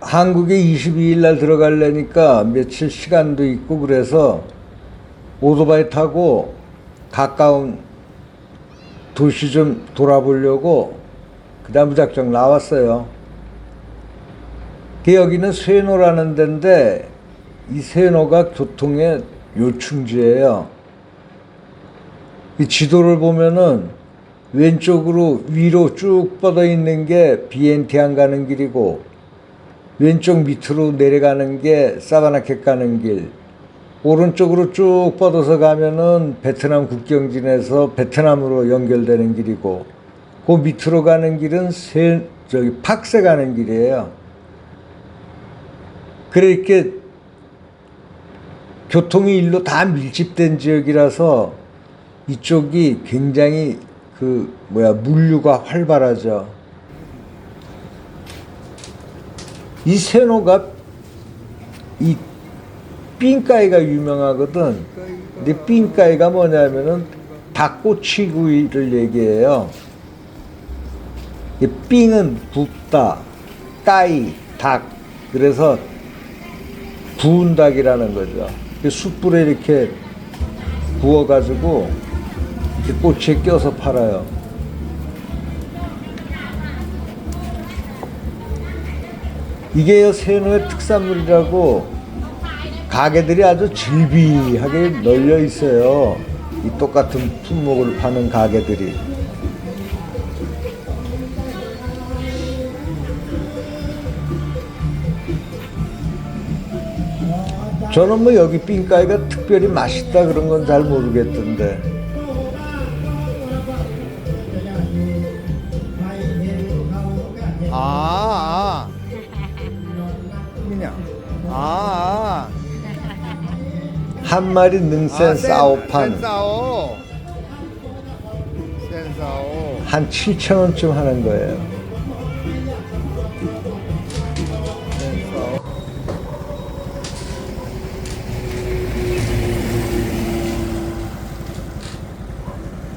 한국에 22일 날 들어가려니까 며칠 시간도 있고 그래서 오토바이 타고 가까운 도시 좀 돌아보려고 그다음 무작정 나왔어요. 그 여기는 쇠노라는 데인데 이 쇠노가 교통의 요충지예요. 이 지도를 보면은 왼쪽으로 위로 쭉 뻗어 있는 게 비엔티안 가는 길이고 왼쪽 밑으로 내려가는 게 사바나켓 가는 길. 오른쪽으로 쭉 뻗어서 가면은 베트남 국경진에서 베트남으로 연결되는 길이고 그 밑으로 가는 길은 세, 저기 팍세 가는 길이에요. 이렇게 교통이 일로 다 밀집된 지역이라서 이쪽이 굉장히 그 뭐야 물류가 활발하죠. 이 세노가 이 삥까이가 유명하거든. 근데 삥까이가 뭐냐면은 닭꼬치구이를 얘기해요. 이 삥은 굽다, 까이, 닭. 그래서 구운 닭이라는 거죠. 그 숯불에 이렇게 구워가지고 꼬치에 껴서 팔아요. 이게요 세노의 특산물이라고 가게들이 아주 질비하게 널려 있어요. 이 똑같은 품목을 파는 가게들이. 저는 뭐 여기 삥까이가 특별히 맛있다 그런 건 잘 모르겠던데. 한 마리 능센 싸오판 센사오. 센사오. 한 7천 원쯤 하는 거예요. 센사오.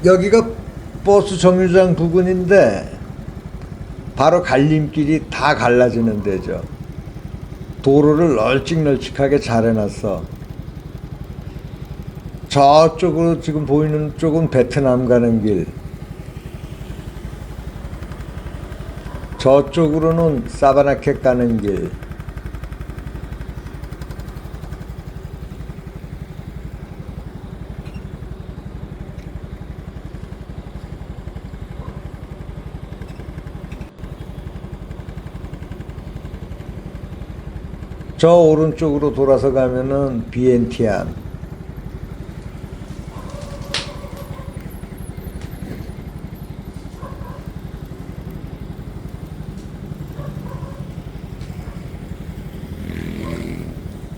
여기가 버스 정류장 부근인데 바로 갈림길이 다 갈라지는 데죠. 도로를 널찍널찍하게 잘 해놨어. 저쪽으로 지금 보이는 쪽은 베트남 가는 길. 저쪽으로는 사바나켓 가는 길. 저 오른쪽으로 돌아서 가면은 비엔티안.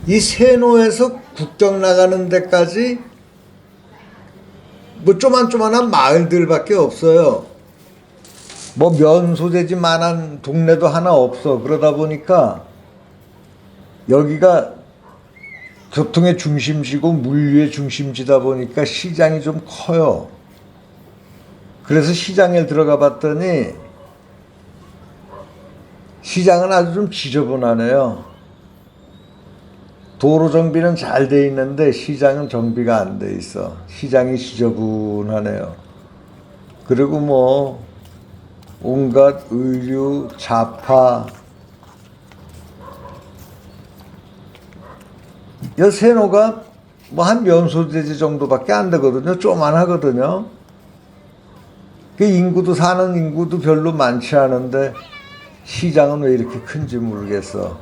이 세노에서 국경 나가는 데까지 뭐 쪼만쪼만한 마을들밖에 없어요. 뭐 면 소재지 만한 동네도 하나 없어. 그러다 보니까 여기가 교통의 중심지고 물류의 중심지다 보니까 시장이 좀 커요. 그래서 시장에 들어가 봤더니 시장은 아주 좀 지저분하네요. 도로 정비는 잘 돼 있는데 시장은 정비가 안 돼 있어. 시장이 지저분하네요. 그리고 뭐 온갖 의류, 자파, 여 세노가 뭐 한 면소재지 정도밖에 안 되거든요. 쪼만하거든요. 그 인구도 사는 인구도 별로 많지 않은데 시장은 왜 이렇게 큰지 모르겠어.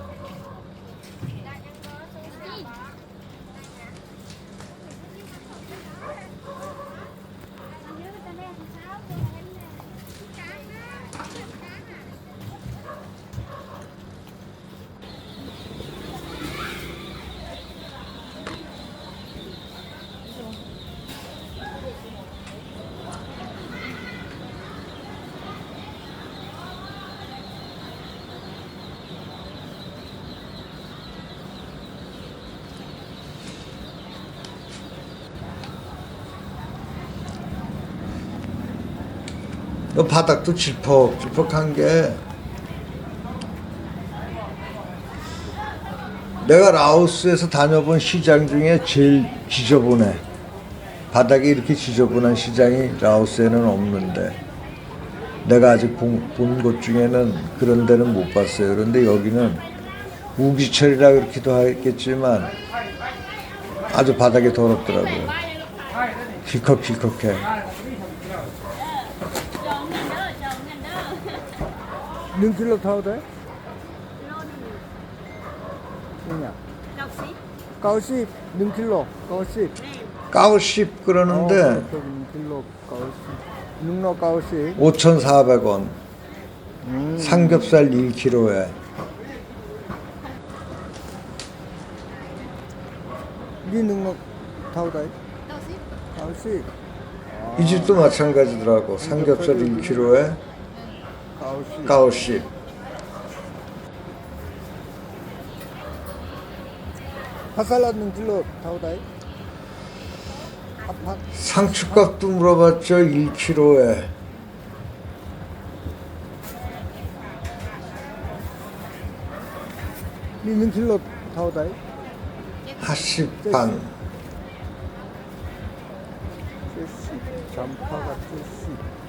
바닥도 질퍽질퍽한 게 내가 라오스에서 다녀본 시장 중에 제일 지저분해. 바닥이 이렇게 지저분한 시장이 라오스에는 없는데 내가 아직 본 곳 중에는 그런 데는 못 봤어요. 그런데 여기는 우기철이라 그렇기도 하겠지만 아주 바닥이 더럽더라고요. 킬컥킬컥해. 능 킬로 타도 돼? 그냥. 까우십 능 킬로. 까우십 까우십 그러는데 능 킬로 까우십 능로 까우십 5,400원. 삼겹살 1kg에. 니 능로 타도 돼? 까우십 이 집도 마찬가지더라고. 삼겹살 1kg에 킬로 타도 돼? 아파 상추값도 물어봤죠. 1kg에. 니능 킬로 타도 돼? 하십 반. 70 잠파가 70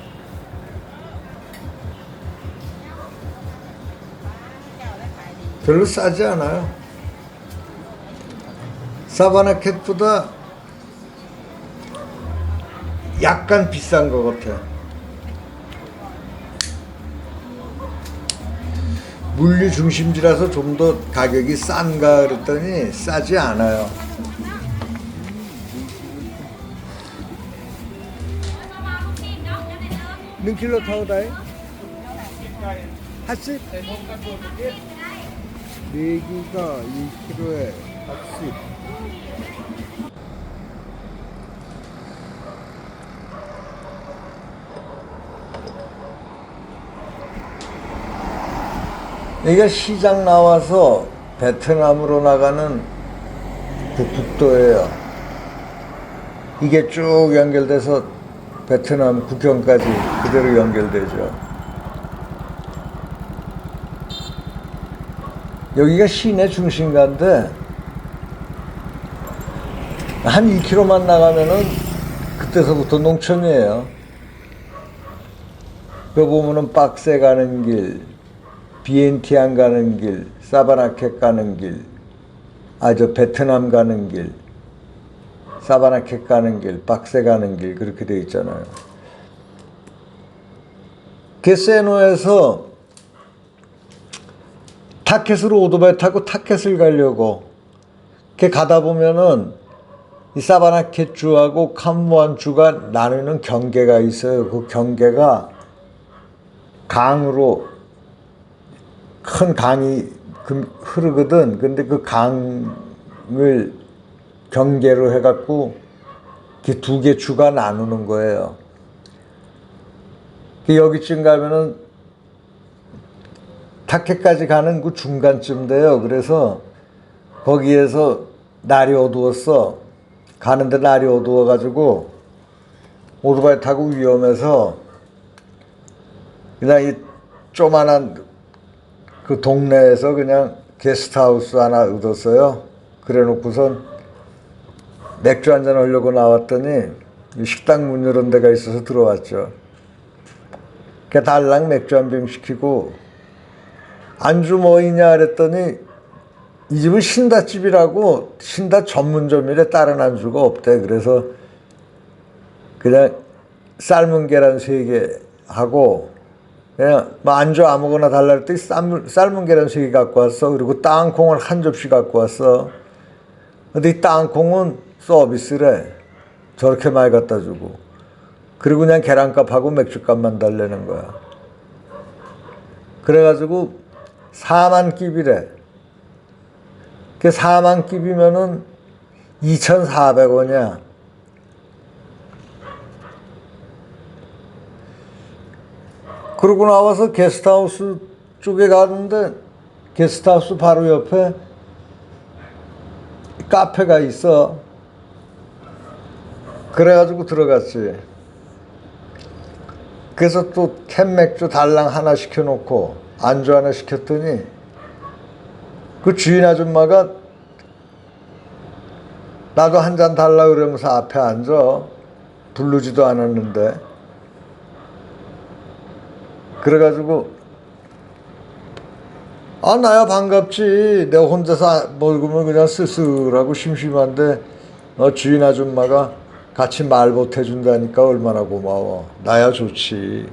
별로 싸지 않아요. 사바나 캣보다 약간 비싼 것 같아. 물류 중심지라서 좀 더 가격이 싼가 그랬더니 싸지 않아요. 능 킬로 타도 돼? 하십 내기가 2kg에 80 여기가 시장 나와서 베트남으로 나가는 북북도예요. 이게 쭉 연결돼서 베트남 국경까지 그대로 연결되죠. 여기가 시내 중심가인데 한 2km만 나가면은 그때서부터 농촌이에요. 그 보면은 빡세 가는 길, 비엔티 안 가는 길, 사바나켓 가는 길, 아 저 베트남 가는 길, 사바나켓 가는 길, 박세 가는 길 그렇게 돼 있잖아요. 게세노에서 타켓으로 오토바이 타고 타켓을 가려고 이렇게 가다 보면은 이 사바나켓 주하고 캄무안 주가 나누는 경계가 있어요. 그 경계가 강으로 큰 강이 그- 흐르거든. 근데 그 강을 경계로 해갖고 두개 주가 나누는 거예요. 그 여기쯤 가면은 타켓까지 가는 그 중간쯤 돼요. 그래서 거기에서 날이 어두웠어. 가는데 날이 어두워가지고 오토바이 타고 위험해서 그냥 이 조만한 그 동네에서 그냥 게스트하우스 하나 얻었어요. 그래 놓고선 맥주 한 잔 하려고 나왔더니 이 식당 문 열은 데가 있어서 들어왔죠. 그 달랑 맥주 한 병 시키고 안주 뭐 있냐 그랬더니 이 집은 신다집이라고 신다 전문점이래 다른 안주가 없대. 그래서 그냥 삶은 계란 세 개 하고 그냥 뭐 안주 아무거나 달라 그랬더니 삶, 삶은 계란 세 개 갖고 왔어. 그리고 땅콩을 한 접시 갖고 왔어. 근데 이 땅콩은 서비스래. 저렇게 많이 갖다 주고. 그리고 그냥 계란값하고 맥주값만 달래는 거야. 그래가지고 4만 끼비래. 그 4만 끼비면은 2,400원이야. 그러고 나와서 게스트하우스 쪽에 가는데 게스트하우스 바로 옆에 카페가 있어. 그래가지고 들어갔지. 그래서 또 캔맥주 달랑 하나 시켜놓고 안주 하나 시켰더니 그 주인 아줌마가 나도 한 잔 달라 그러면서 앞에 앉아. 부르지도 않았는데. 그래가지고, 아, 나야 반갑지. 내가 혼자서 먹으면 그냥 쓸쓸하고 심심한데, 너 주인 아줌마가 같이 말 못해준다니까 얼마나 고마워. 나야 좋지.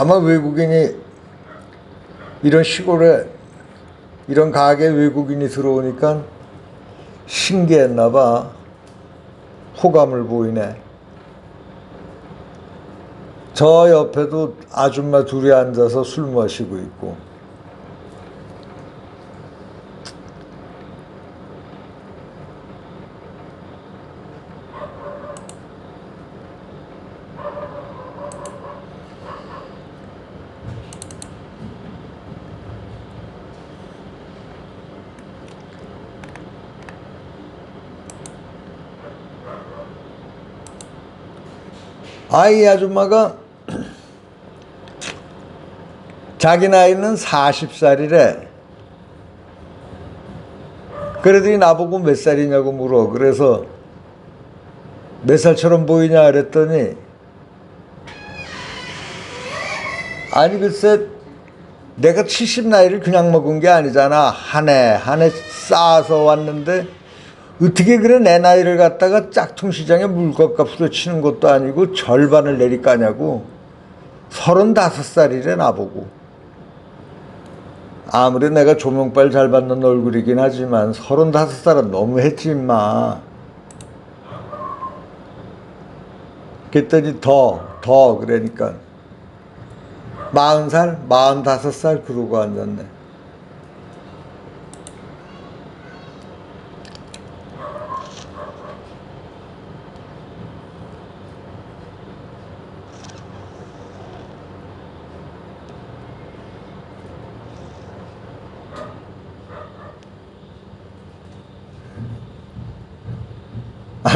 아마 외국인이 이런 시골에 이런 가게 외국인이 들어오니까 신기했나 봐. 호감을 보이네. 저 옆에도 아줌마 둘이 앉아서 술 마시고 있고. 아이 아줌마가 자기 나이는 40살이래. 그러더니 나보고 몇 살이냐고 물어. 그래서 몇 살처럼 보이냐 그랬더니 아니 글쎄 내가 70 나이를 그냥 먹은 게 아니잖아. 한 해 한 해 쌓아서 왔는데 어떻게 그래? 내 나이를 갖다가 짝퉁 시장에 물건값으로 치는 것도 아니고 절반을 내리까냐고. 서른다섯 살이래 나보고. 아무리 내가 조명빨 잘 받는 얼굴이긴 하지만 서른다섯 살은 너무 했지 임마. 그랬더니 더 더 그러니까. 마흔 살 마흔다섯 살 그러고 앉았네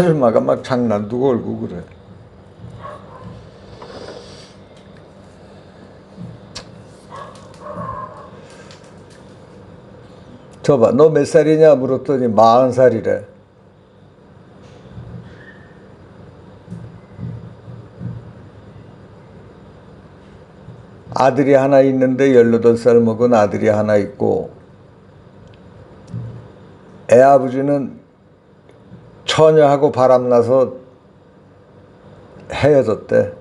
아줌마가 막 장난도 걸고 그래. 저봐, 너 몇 살이냐 물었더니 마흔 살이래. 아들이 하나 있는데 열여덟 살 먹은 아들이 하나 있고, 애 아버지는 처녀하고 바람나서 헤어졌대.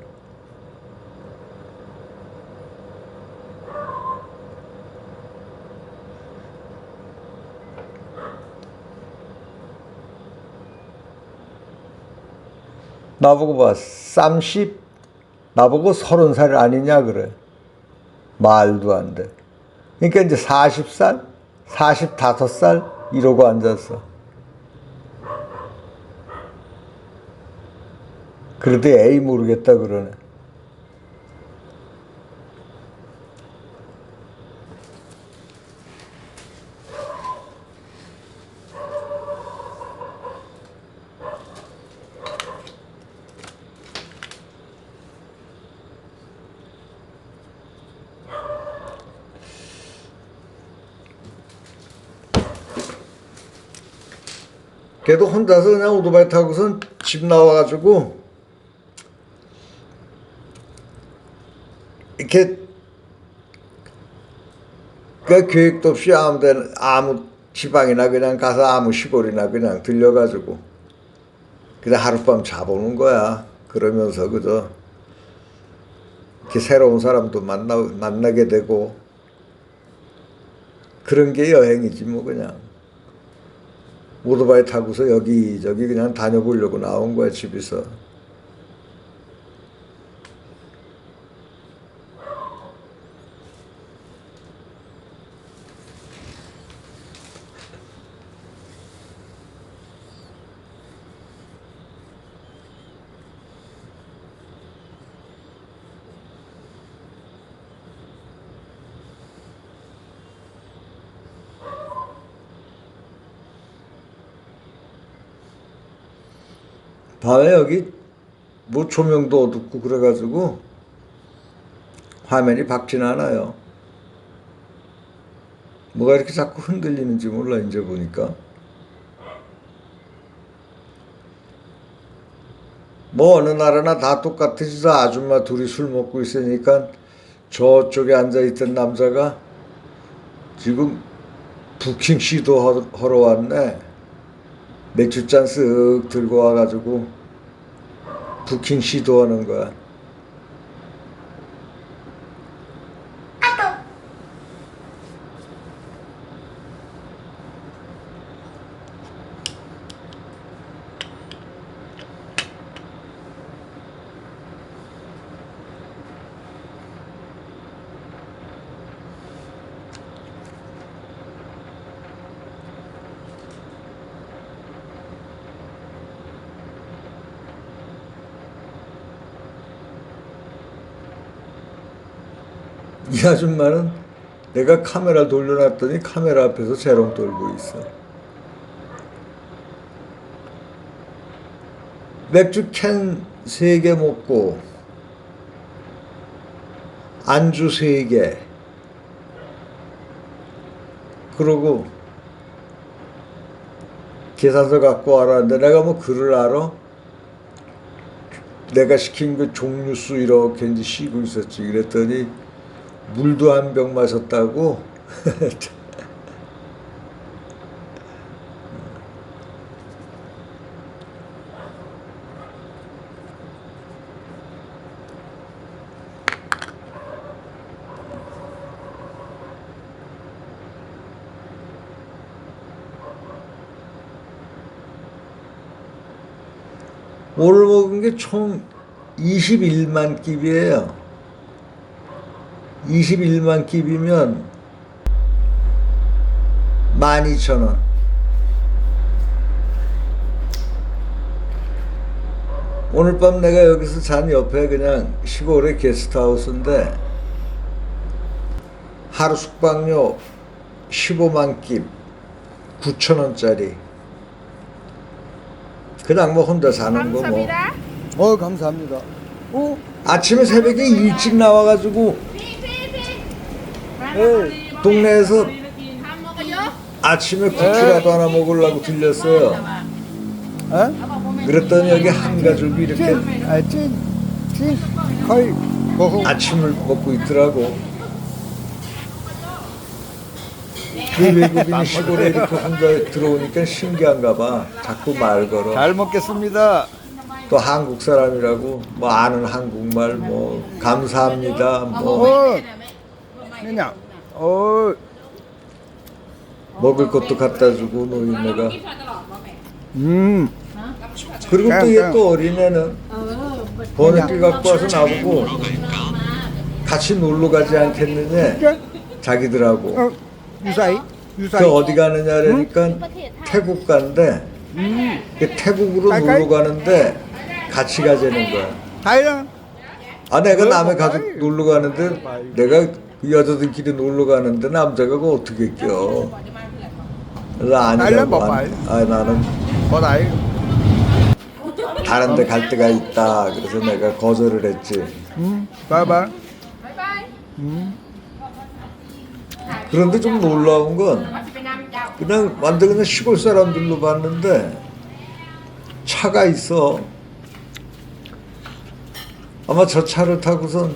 나보고 봐, 쌈십? 나보고 서른 살 아니냐 그래. 말도 안 돼. 그러니까 이제 40살? 45살? 이러고 앉았어. 그래도 에이 모르겠다 그러네. 걔도 혼자서 그냥 오토바이 타고선 집 나와가지고 이렇게 그 계획도 없이 아무 데나 아무 지방이나 그냥 가서 아무 시골이나 그냥 들려가지고 그냥 하룻밤 자보는 거야. 그러면서 그저 이렇게 새로운 사람도 만나 만나게 되고 그런 게 여행이지 뭐 그냥 오토바이 타고서 여기저기 그냥 다녀보려고 나온 거야 집에서. 밤에 여기 뭐 조명도 어둡고 그래가지고 화면이 밝진 않아요. 뭐가 이렇게 자꾸 흔들리는지 몰라 이제 보니까. 뭐 어느 나라나 다 똑같으시죠. 아줌마 둘이 술 먹고 있으니까 저쪽에 앉아 있던 남자가 지금 부킹 시도 하러 왔네. 맥주잔 쓱 들고 와가지고 부킹 시도하는 거야. 이 아줌마는 내가 카메라 돌려놨더니 카메라 앞에서 재롱 떨고 있어. 맥주 캔세개 먹고 안주 세 개. 그러고 계산서 갖고 와라는데 내가 뭐 글을 알아? 내가 시킨 그 종류수 이렇게 이제 쉬고 있었지. 그랬더니 물도 한 병 마셨다고. 오늘 먹은 게 총 21만 끼비예요. 21만 끼비면 12,000원. 오늘 밤 내가 여기서 잔 옆에 그냥 시골의 게스트하우스인데 하루 숙박료 15만 끼 9,000원짜리. 그냥 뭐 혼자 사는 거 뭐. 감사합니다. 어 감사합니다. 어? 아침에 새벽에 일찍 나와가지고 네. 동네에서? 아침에 국수라도 하나 먹으려고 들렸어요. 에? 그랬더니 여기 한 가족이 이렇게 찐, 아, 찐, 찐, 거의 먹어. 아침을 먹고 있더라고. 그 외국인이 시골에 이렇게 혼자 들어오니까 신기한가 봐. 자꾸 말 걸어. 잘 먹겠습니다. 또 한국 사람이라고 뭐 아는 한국말 뭐 감사합니다 뭐 어, 그냥, 어, 먹을 것도 갖다 주고 노인네가. 음, 그리고 또 얘 또 어린애는 번역기 갖고 와서 나보고 같이 놀러 가지 않겠느냐? 자기들하고. 어, 유사히, 유사히. 그 어디 가느냐 그러니까 태국 간대. 그 태국으로 깔깔? 놀러 가는데 같이 가자는 거야. 다이랑. 아 내가 어, 남의 뭐, 가족. 놀러 가는데 내가 그 여자들끼리 놀러 가는데 남자가 그 어떻게 껴 그래서 아니라고 아일랜드 뭐, 안- 아 나는 뭐. 다른 데 갈 데가 있다 그래서 내가 거절을 했지 음, 바이바이. 음. 그런데 좀 놀라운 건 그냥 완전 그냥 시골 사람들로 봤는데 차가 있어. 아마 저 차를 타고선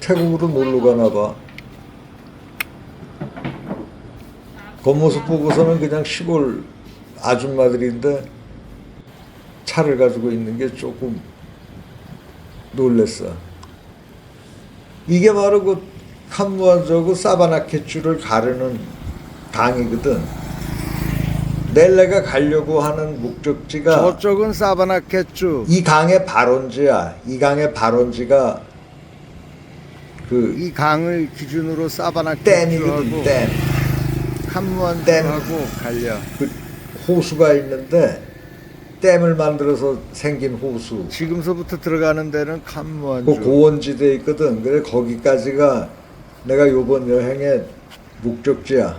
태국으로 놀러 가나 봐. 겉모습 보고서는 그냥 시골 아줌마들인데 차를 가지고 있는 게 조금 놀랬어. 이게 바로 그 캄무아저그 사바나케추를 가르는 강이거든. 넬레가 가려고 하는 목적지가 저쪽은 사바나케추. 이 강의 발원지야. 이 강의 발원지가 그 이 강을 기준으로 댐이거든. 사바나케추하고 댐. 캄무안댐하고 갈려. 그 호수가 있는데 댐을 만들어서 생긴 호수. 지금서부터 들어가는 데는 그 캄무안주. 고원지대에 있거든. 그래 거기까지가 내가 요번 여행의 목적지야.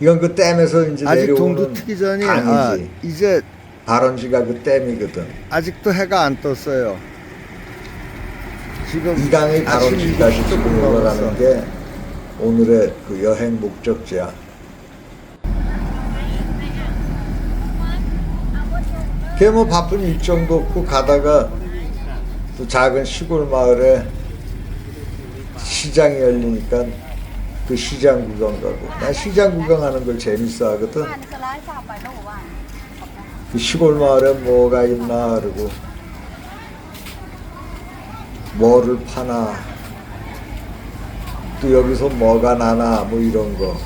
이건 그 댐에서 이제 아직 내려오는 동도 트기 전이 아. 이제 발원지가 그 댐이거든. 아직도 해가 안 떴어요. 지금 이 강의 올라가는 넘었어. 게 오늘의 그 여행 목적지야. 걔뭐 바쁜 일정도 없고 가다가 또 작은 시골 마을에 시장이 열리니까 그 시장 구경 가고. 난 시장 구경하는 걸 재밌어 하거든. 그 시골 마을에 뭐가 있나 그러고 뭐를 파나. 또 여기서 뭐가 나나 뭐 이런 거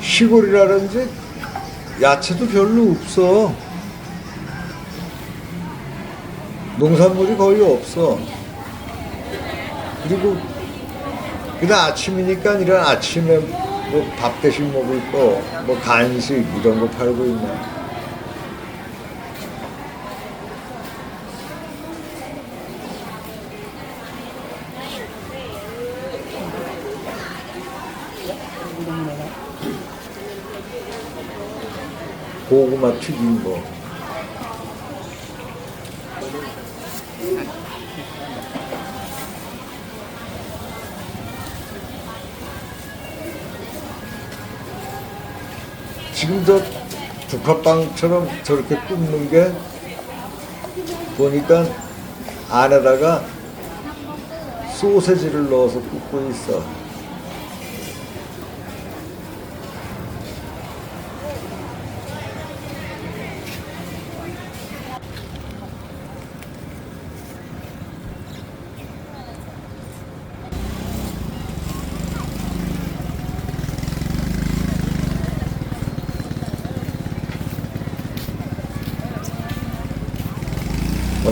시골이라든지 야채도 별로 없어. 농산물이 거의 없어. 그리고 그냥 아침이니까 이런 아침에 뭐 밥 대신 먹을 거, 뭐 간식 이런 거 팔고 있네. 고구마 튀긴 거. 지금 저 두컵빵처럼 저렇게 굽는 게 보니까 안에다가 소세지를 넣어서 굽고 있어.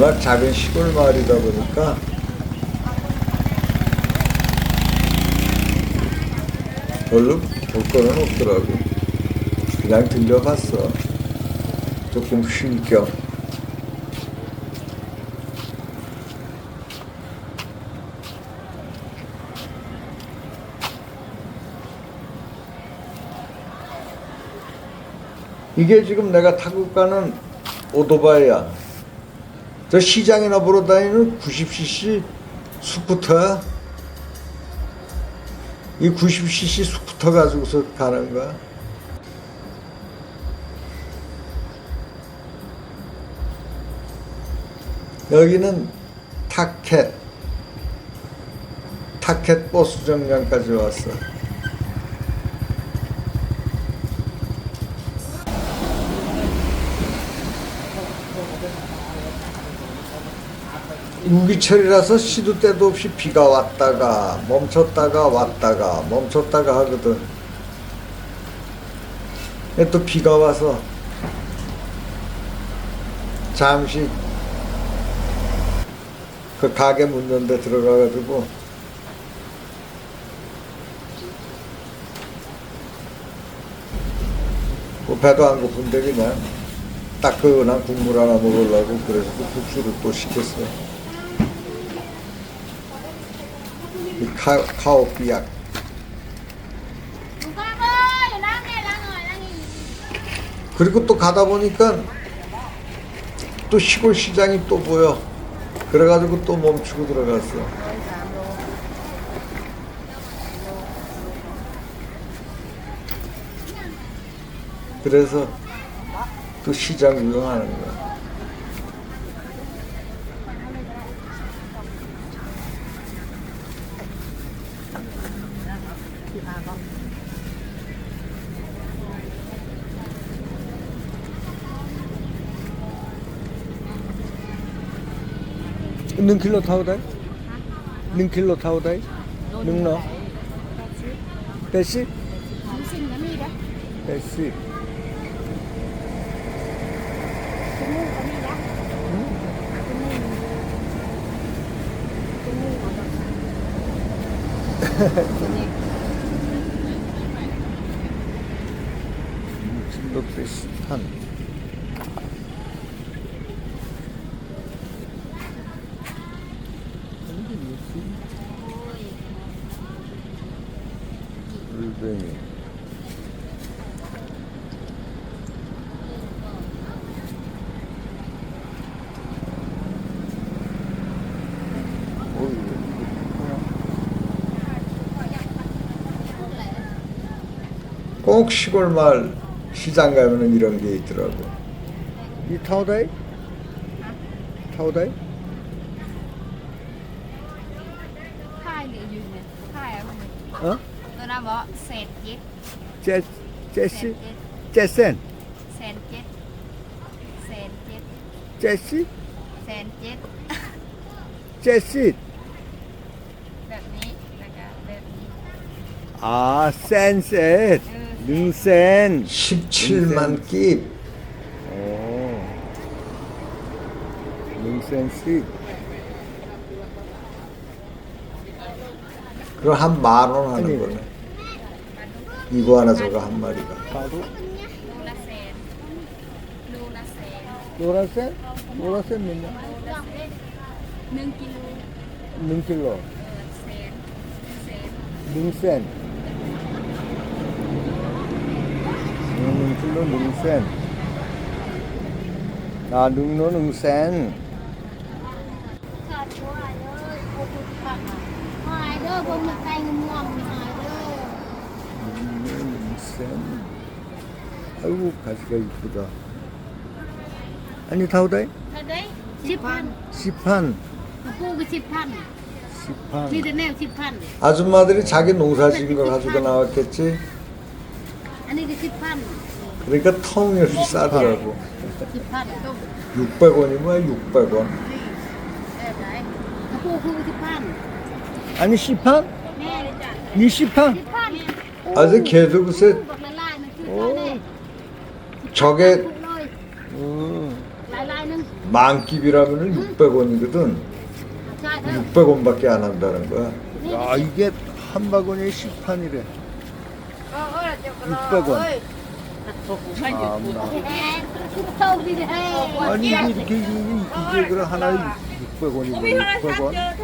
워낙 작은 시골 마을이다 보니까 별로 볼 거는 없더라고. 그냥 들려봤어. 조금 쉴 겸. 이게 지금 내가 타고 가는 오토바이야. 저 시장이나 보러 다니는 90cc 스쿠터야. 이 90cc 스쿠터 가지고서 가는 거야. 여기는 타켓, 타켓 버스 정류장까지 왔어. 우기철이라서 시도 때도 없이 비가 왔다가 멈췄다가 왔다가 멈췄다가 하거든. 또 비가 와서 잠시 그 가게 문 연데 들어가가지고 뭐 배도 안 고픈데 그냥 따끈한 국물 하나 먹으려고 그래서 그 국수를 또 시켰어. 이 카, 카오피약. ลุงก้องเอ้ยล้างแม่ล้างหน่อยล้างอีก 그리고 또 가다 보니까 또 시골 시장이 또 보여. 그래가지고 또 멈추고 들어갔어. 그래서 또 시장 구경하는 거야. 능 킬로 타오다이? 능 킬로 타오다이? 능로? 배시? 배시 진도 배시 탄 꼭 시골 마을 시장 가면은 이런 게 있더라고. 이 타오다이? 타오다이? Hai người dùn nè Hai ở mình 어? Tôi đã bỏ sẹt chết 제, 제시? Sẹt chết 제센? Sẹt chết Sẹt chết 제시? Sẹt chết 제시? แบบนี้นะคะแบบนี้ 아, 센셋. 능센 17만 깁. 오. 능센 씩. 그거 한 만 원 하는 거네. 이거 하나 저거 한 마리가. 바로 노란색? 노란색 몇 년? 1kg. 1kg. 능킬로 능센. 줄로 능센. 아 능로 능센. 능센 아이고 가시가 이쁘다. 아니 타오다이? 타오다이? 시판. 시판. 보고 시판. 시판. 미드네 시판. 아줌마들이 자기 농사 지은 걸 가지고 나왔겠지? 아니 그 시판. 그러니까 터무니없이 싸더라고. สิบพันต้ม 600원이 뭐야 600원. นี่แบบไหนกระปูคือสิบพัน 아니, 시판? แม่เลยจ้ะ 니 시판? สิบพัน 아주 걔도 글쎄 บอกละลายมันคือเท่านี้ 저게 ถูกเลย 음. ลายลายหนึง 만깁이라면은 600원이거든. ใช่เท่า 600원밖에 안 한다는 거야. 야, 이게 한 바구니에 시판이래. 600원. 아니, 이게, 이게, 그럼 하나에 600원이고, 600원?